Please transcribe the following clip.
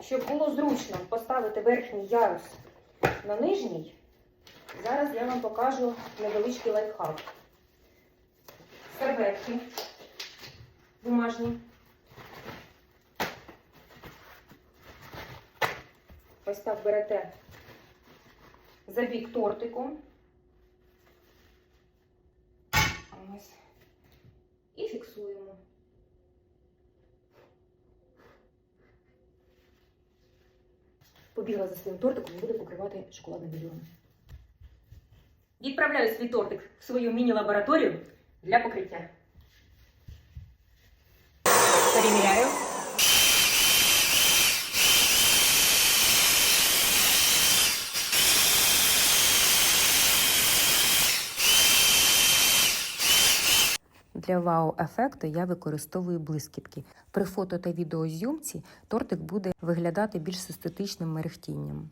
Щоб було зручно поставити верхній ярус на нижній, зараз я вам покажу невеличкий лайфхак. Серветки бумажні. Ось так берете за бік тортику. Ось. І фіксуємо. Побігла за своїм тортиком і буду покривати шоколадним бульйоном. Відправляю свій тортик в свою міні-лабораторію для покриття. Для вау-ефекту я використовую блискітки. При фото та відеозйомці тортик буде виглядати більш естетичним мерехтінням.